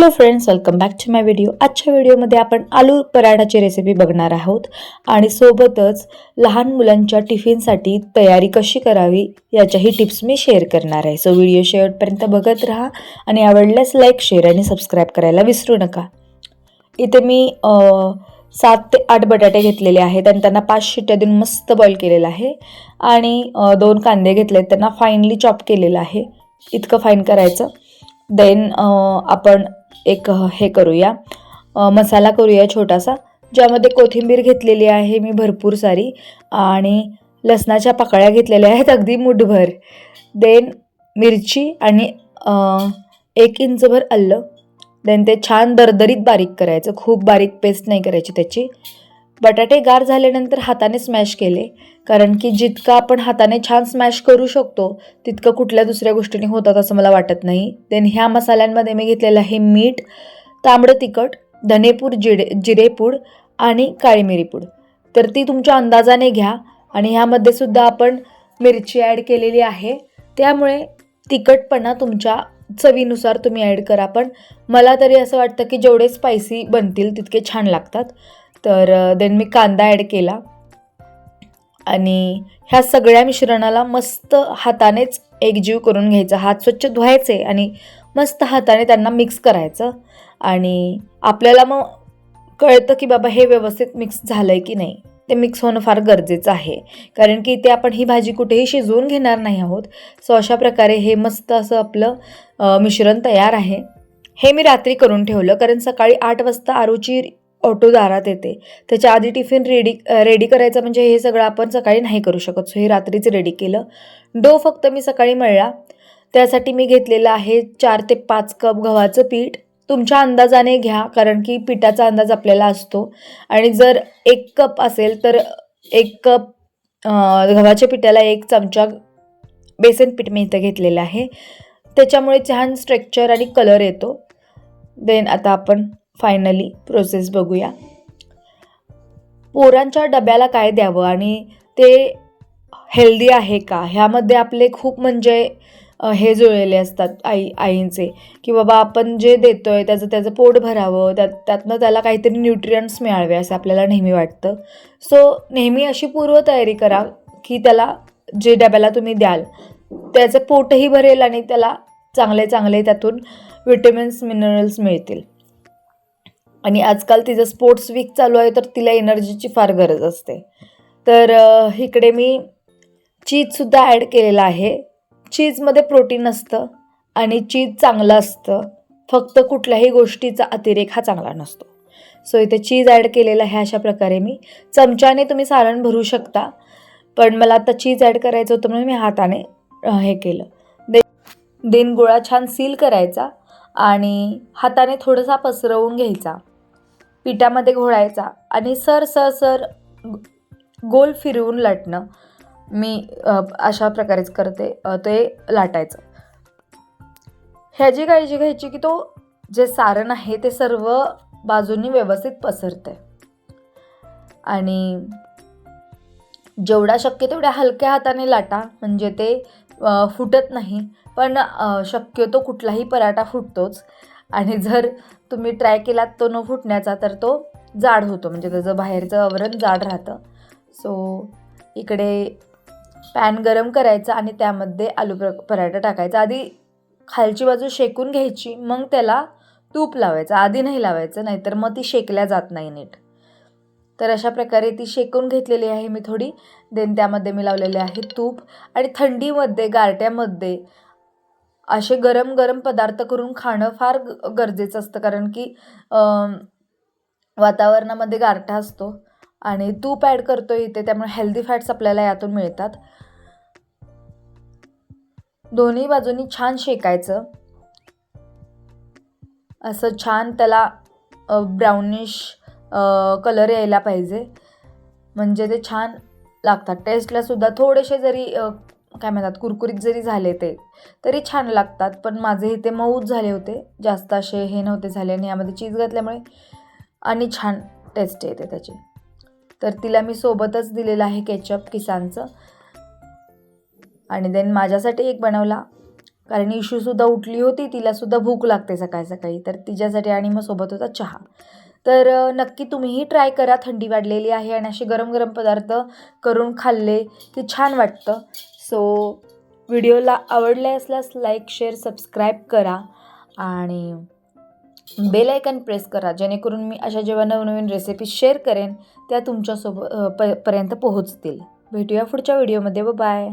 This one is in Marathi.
Hello friends welcome back to my video आजच्या व्हिडिओमध्ये आपण आलू पराठाची रेसिपी बघणार आहोत आणि सोबतच लहान मुलांच्या टिफिनसाठी तयारी कशी करावी याच्याही टिप्स मी शेअर करणार आहे. सो व्हिडिओ शेवटपर्यंत बघत राहा आणि आवडल्यास लाईक शेअर आणि सबस्क्राईब करायला विसरू नका. इथे मी सात ते आठ बटाटे घेतलेले आहेत आणि त्यांना पाच शिट्ट्या देऊन मस्त बॉईल केलेलं आहे. आणि दोन कांदे घेतले त्यांना फाईनली चॉप केलेलं आहे. इतकं फाईन करायचं. देन आपण एक हे करूया. मसाला करूया छोटासा ज्यामध्ये कोथिंबीर घेतलेली आहे मी भरपूर सारी आणि लसणाच्या पाकळ्या घेतलेल्या आहेत अगदी मुठभर. देन मिरची आणि एक इंचभर आलं देन ते छान दरदरीत बारीक करायचं. खूप बारीक पेस्ट नाही करायची त्याची. बटाटे गार झाल्यानंतर हाताने स्मॅश केले. कारण की जितकं आपण हाताने छान स्मॅश करू शकतो तितकं कुठल्या दुसऱ्या गोष्टीने होतात असं मला वाटत नाही. देन ह्या मसाल्यांमध्ये मी घेतलेलं आहे मीठ तांबडं तिखट धनेपूड जिरे जिरेपूड आणि काळी मिरीपूड तर ती तुमच्या अंदाजाने घ्या आणि ह्यामध्ये सुद्धा आपण मिरची ॲड केलेली आहे. त्यामुळे तिखटपणा तुमच्या चवीनुसार तुम्ही ॲड करा. पण मला तरी असं वाटतं की जेवढे स्पायसी बनतील तितके छान लागतात. तर देन मी कांदा ॲड केला. आणि ह्या सगळ्या मिश्रणाला मस्त हातानेच एकजीव करून घ्यायचा. हात स्वच्छ धुवायचे आणि मस्त हाताने त्यांना मिक्स करायचं. आणि आपल्याला मग कळतं की बाबा हे व्यवस्थित मिक्स झालं आहे की नाही. ते मिक्स होणं फार गरजेचं आहे. कारण की इथे आपण ही भाजी कुठेही शिजवून घेणार नाही आहोत. सो अशा प्रकारे हे मस्त असं आपलं मिश्रण तयार आहे. हे मी रात्री करून ठेवलं. कारण सकाळी आठ वाजता आरूची ऑटो दारात येते. त्याच्या आधी टिफिन रेडी रेडी करायचं म्हणजे हे सगळं आपण सकाळी नाही करू शकत. सो हे रात्रीच रेडी केलं. डो फक्त मी सकाळी मळला. त्यासाठी मी घेतलेलं आहे चार ते पाच कप गव्हाचं पीठ. तुमच्या अंदाजाने घ्या कारण की पिठाचा अंदाज आपल्याला असतो. आणि जर एक कप असेल तर एक कप गव्हाच्या पिठाला एक चमचा बेसन पीठ मी इथं घेतलेलं आहे. त्याच्यामुळे छान स्ट्रक्चर आणि कलर येतो. देन आता आपण फायनली प्रोसेस बघूया. पोरांच्या डब्याला काय द्यावं आणि ते हेल्दी आहे का? ह्यामध्ये आपले खूप म्हणजे हे जुळलेले असतात आई आईंचे की बाबा आपण जे देतो आहे त्याचं त्याचं पोट भरावं त्यात त्यातनं त्याला काहीतरी न्यूट्रियंट्स मिळावे असं आपल्याला नेहमी वाटतं. सो नेहमी अशी पूर्वतयारी करा की त्याला जे डब्याला तुम्ही द्याल त्याचं पोटही भरेल आणि त्याला चांगले चांगले त्यातून विटॅमिन्स मिनरल्स मिळतील. आणि आजकाल तिचं स्पोर्ट्स वीक चालू आहे तर तिला एनर्जीची फार गरज असते. तर इकडे मी चीजसुद्धा ॲड केलेलं आहे. चीजमध्ये प्रोटीन असतं आणि चीज चांगलं असतं. फक्त कुठल्याही गोष्टीचा अतिरेक हा चांगला नसतो. सो इथे चीज ॲड केलेलं आहे अशा प्रकारे मी. चमच्याने तुम्ही सारण भरू शकता पण मला आता चीज ॲड करायचं होतं म्हणून मी हाताने हे केलं. दे देन गोळा छान सील करायचा आणि हाताने थोडासा पसरवून घ्यायचा. पिठामध्ये घोळायचा आणि सर सर सर गोल फिरवून लाटणं. मी अशा प्रकारेच करते. ते लाटायचं. ह्याची काळजी घ्यायची की तो जे सारण आहे ते सर्व बाजूनी व्यवस्थित पसरते आणि जेवढा शक्य तेवढ्या हलक्या हाताने लाटा म्हणजे ते फुटत नाही. पण शक्यतो कुठलाही पराठा फुटतोच. आणि जर तुम्ही ट्राय केलात तो न फुटण्याचा तर तो जाड होतो. म्हणजे त्याचं बाहेरचं आवरण जाड राहतं. सो इकडे पॅन गरम करायचा आणि त्यामध्ये आलू प्र पराठा टाकायचा. आधी खालची बाजू शेकून घ्यायची मग त्याला तूप लावायचं. आधी नाही लावायचं नाहीतर मग ती शेकल्या जात नाही नीट. तर अशा प्रकारे ती शेकून घेतलेली आहे मी थोडी. देन त्यामध्ये मी लावलेले आहे तूप. आणि थंडीमध्ये गारट्यामध्ये असे गरम गरम पदार्थ करून खाणं फार गरजेचं असतं. कारण की वातावरणामध्ये गारठा असतो आणि तूप ॲड करतो इथे त्यामुळे हेल्दी फॅट्स आपल्याला यातून मिळतात. दोन्ही बाजूनी छान शेकायचं. असं छान त्याला ब्राउनिश कलर यायला पाहिजे. म्हणजे ते छान लागतात. टेस्टला सुद्धा थोडेसे जरी काय म्हणतात कुरकुरीत जरी झाले ते तरी छान लागतात. पण माझे इथे मऊच झाले होते. जास्त असे हे नव्हते झाले आणि यामध्ये चीज घातल्यामुळे आणि छान टेस्ट येते त्याची. तर तिला मी सोबतच दिलेलं आहे केचप किसानचं. आणि देन माझ्यासाठी एक बनवला. कारण इशूसुद्धा उठली होती तिलासुद्धा भूक लागते सकाळी सकाळी. तर तिच्यासाठी आणि मग सोबत होता चहा. तर नक्की तुम्हीही ट्राय करा. थंडी वाढलेली आहे आणि असे गरम गरम पदार्थ करून खाल्ले की छान वाटतं. सो व्हिडिओला आवडले असल्यास लाईक शेअर सबस्क्राईब करा आणि बेल आयकन प्रेस करा जेणेकरून मी अशा जेव्हा नवनवीन रेसिपी शेअर करेन त्या तुमच्यासोबत प पर्यंत पोहोचतील. भेटूया पुढच्या व्हिडिओमध्ये. व बाय.